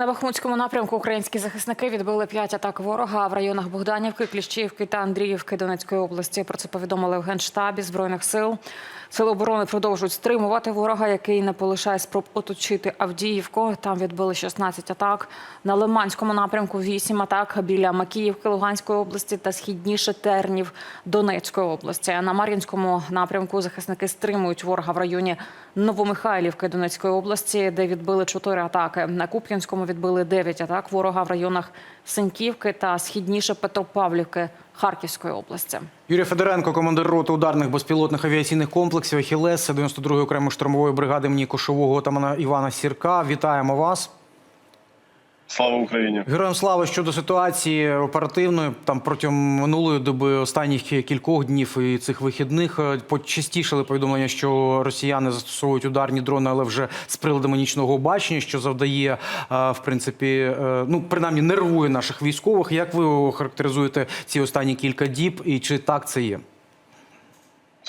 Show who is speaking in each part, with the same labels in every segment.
Speaker 1: На Бахмутському напрямку українські захисники відбили п'ять атак ворога в районах Богданівки, Кліщівки та Андріївки Донецької області. Про це повідомили в генштабі збройних сил. Сили оборони продовжують стримувати ворога, який не полишає спроб оточити Авдіївку. Там відбили 16 атак. На Лиманському напрямку 8 атак біля Макіївки Луганської області та східніше Тернів Донецької області. На Мар'їнському напрямку захисники стримують ворога в районі Новомихайлівки Донецької області, де відбили 4 атаки. На Куп'янському відбили 9 атак ворога в районах Синьківки та східніше Петропавлівки Харківської області.
Speaker 2: Юрій Федоренко, командир роти ударних безпілотних авіаційних комплексів «Ахілес» 92-ї окремої штурмової бригади імені Кошового отамана Івана Сірка. Вітаємо вас.
Speaker 3: Слава Україні!
Speaker 2: Героям слави щодо ситуації оперативної. Там протягом минулої доби останніх кількох днів і цих вихідних е, почастішали повідомлення, що росіяни застосовують ударні дрони, але вже з приладами нічного бачення, що завдає, е, в принципі, е, ну принаймні нервує наших військових. Як ви охарактеризуєте ці останні кілька діб, і чи так це є?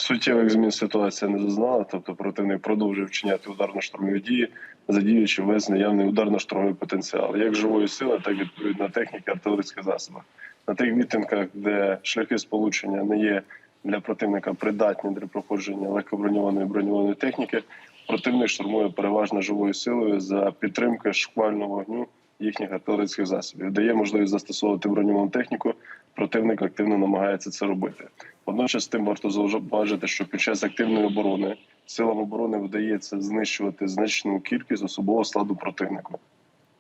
Speaker 3: Суттєвих змін ситуація не зазнала, тобто противник продовжує вчиняти ударно-штурмові дії, задіюючи весь наявний ударно-штурмовий потенціал, як живої сили, так і відповідно техніки, артилерійських засобів. На тих відтинках, де шляхи сполучення не є для противника придатні для проходження легкоброньованої броньованої техніки, противник штурмує переважно живою силою за підтримки шквального вогню їхніх артилерійських засобів, дає можливість застосовувати броньовану техніку. Противник активно намагається це робити. Водночас, тим варто зауважити, що під час активної оборони силам оборони вдається знищувати значну кількість особового складу противника,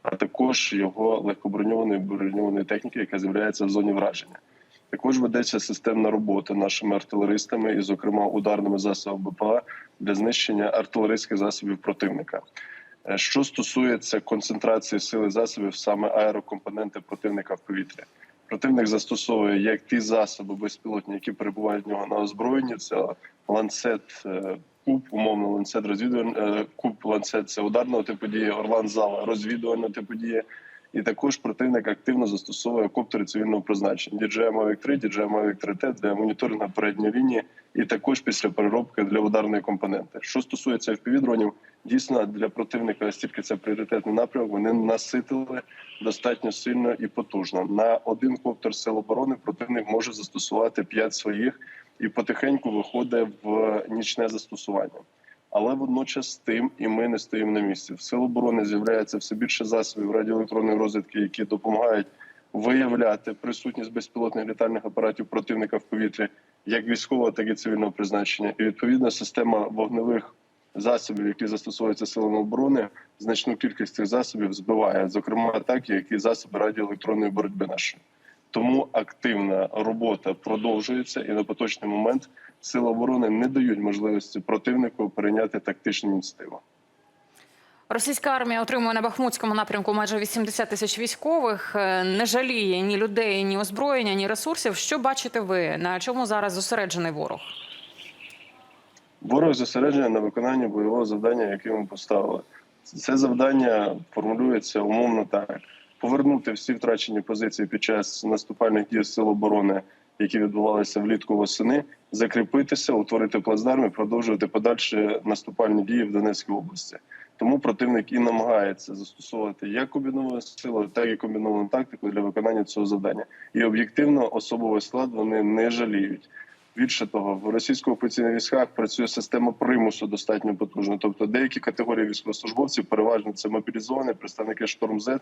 Speaker 3: а також його легкоброньованої броньованої техніки, яка з'являється в зоні враження. Також ведеться системна робота нашими артилеристами і, зокрема, ударними засобами БПЛА для знищення артилерійських засобів противника. Е, Що стосується концентрації сили засобів, саме аерокомпоненти противника в повітрі. Противник застосовує як ті засоби безпілотні, які перебувають в нього на озброєнні. Це ланцет е, куб, умовно ланцет розвідувальний куб ланцет це ударного типу дії, орлан зала розвідувального типу дії. І також противник активно застосовує коптери цивільного призначення DJI Mavic 3, DJI Mavic 3T для моніторингу передньої лінії, і також після переробки для ударної компоненти. Що стосується FPV-дронів, дійсно для противника, оскільки це пріоритетний напрямок, вони наситили достатньо сильно і потужно. На один коптер сил оборони противник може застосувати 5 своїх і потихеньку виходить в нічне застосування. Але водночас тим і ми не стоїмо на місці. В сил оборони з'являється все більше засобів радіоелектронної розвідки, які допомагають виявляти присутність безпілотних літальних апаратів противника в повітрі, як військового, так і цивільного призначення. І відповідна система вогневих засобів, які застосовуються силами оборони, значну кількість цих засобів збиває, зокрема так, як і засоби радіоелектронної боротьби нашої. Тому активна робота продовжується, і на поточний момент сили оборони не дають можливості противнику перейняти тактичну ініціативу.
Speaker 1: Російська армія отримує на Бахмутському напрямку майже 80 тисяч військових. Е, Не жаліє ні людей, ні озброєння, ні ресурсів. Що бачите ви? На чому зараз зосереджений ворог?
Speaker 3: Ворог зосереджений на виконанні бойового завдання, яке ми поставили. Це завдання формулюється умовно так: повернути всі втрачені позиції під час наступальних дій сил оборони, які відбувалися влітку восени, закріпитися, утворити плацдарм і продовжувати подальші наступальні дії в Донецькій області. Тому противник і намагається застосовувати як комбіновану силу, так і комбіновану тактику для виконання цього завдання. І об'єктивно особовий склад вони не жаліють. Більше того, в російсько-окупаційних військах працює система примусу достатньо потужна. Тобто деякі категорії військовослужбовців, переважно це мобілізовані представники шторм Z,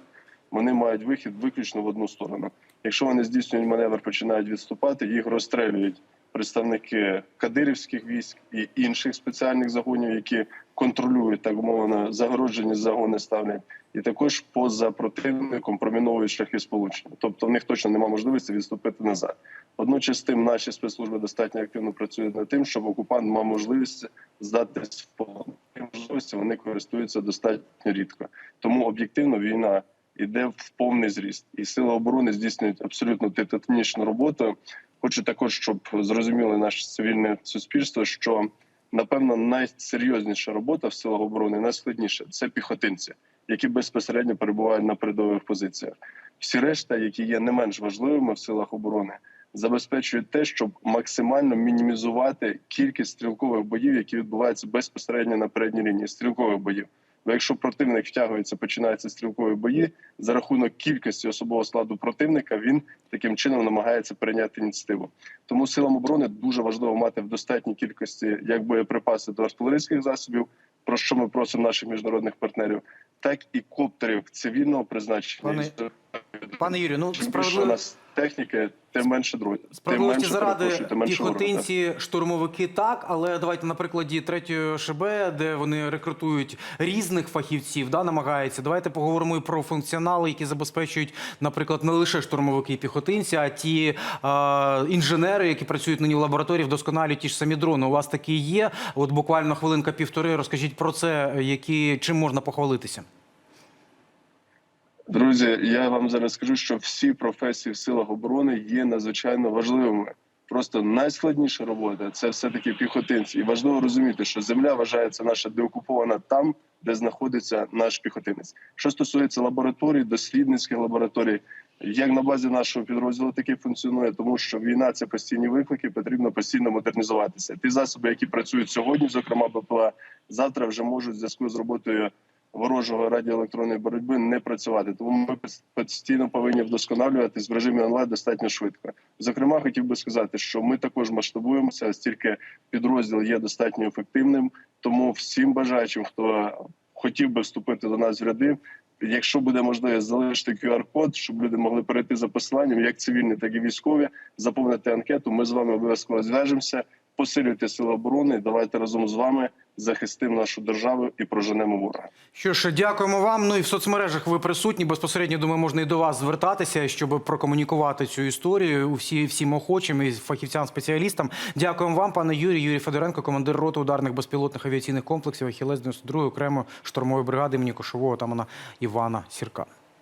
Speaker 3: вони мають вихід виключно в одну сторону. Якщо вони здійснюють маневр, починають відступати, їх розстрелюють представники кадирівських військ і інших спеціальних загонів, які контролюють так мовно загороджені загони ставлять, і також поза противником проміновують шляхи сполучення. Тобто в них точно немає можливості відступити назад. Водночас тим наші спецслужби достатньо активно працюють над тим, щоб окупант мав можливість здатись в полон. Можливості вони користуються достатньо рідко. Тому об'єктивно війна йде в повний зріст, і сили оборони здійснюють абсолютно титанічну роботу. Хочу також, щоб зрозуміло наше цивільне суспільство, що напевно найсерйозніша робота в силах оборони, найскладніша це піхотинці, які безпосередньо перебувають на передових позиціях. Всі решта, які є не менш важливими в силах оборони, забезпечують те, щоб максимально мінімізувати кількість стрілкових боїв, які відбуваються безпосередньо на передній лінії стрілкових боїв. Бо якщо противник втягується, починаються стрілкові бої за рахунок кількості особового складу противника, він таким чином намагається перейняти ініціативу. Тому силам оборони дуже важливо мати в достатній кількості як боєприпаси до артилерійських засобів, про що ми просимо наших міжнародних партнерів, так і коптерів цивільного призначення.
Speaker 2: Пане- Пане Юрію, ну справедливо.
Speaker 3: Техніки, тим менше. Тим
Speaker 2: Справедливості заради піхотинці, штурмовики так, але давайте на прикладі третьої ШБ, де вони рекрутують різних фахівців, да, намагаються. Давайте поговоримо і про функціонали, які забезпечують, наприклад, не лише штурмовики і піхотинці, а ті е, інженери, які працюють нині в лабораторії, вдосконалюють ті ж самі дрони. У вас такі є. От буквально хвилинка півтори. Розкажіть про це, які чим можна похвалитися.
Speaker 3: Друзі, я вам зараз скажу, що всі професії в силах оборони є надзвичайно важливими. Просто найскладніша робота це все таки піхотинці. І важливо розуміти, що земля вважається наша деокупована там, де знаходиться наш піхотинець. Що стосується лабораторій, дослідницьких лабораторій, як на базі нашого підрозділу таки функціонує, тому що війна це постійні виклики, потрібно постійно модернізуватися. Ті засоби, які працюють сьогодні, зокрема БПЛА, завтра вже можуть в зв'язку з роботою ворожого радіоелектронної боротьби не працювати. Тому ми постійно повинні вдосконалюватись в режимі онлайн достатньо швидко. Зокрема, хотів би сказати, що ми також масштабуємося, оскільки підрозділ є достатньо ефективним. Тому всім бажаючим, хто хотів би вступити до нас в ряди. Якщо буде можливість залишити QR-код, щоб люди могли перейти за посиланням, як цивільні, так і військові, заповнити анкету. Ми з вами обов'язково зв'яжемося. Посилюйте сили оборони. Давайте разом з вами захистимо нашу державу і проженемо ворога.
Speaker 2: Що ж, дякуємо вам. Ну і в соцмережах ви присутні. Безпосередньо думаю, можна і до вас звертатися, щоб прокомунікувати цю історію усі всім охочим і фахівцям, спеціалістам. Дякуємо вам, пане Юрій. Юрій Федоренко, командир роти ударних безпілотних авіаційних комплексів Ахілес 92 окремо штурмової бригади імені Кошового отамана Івана Сірка.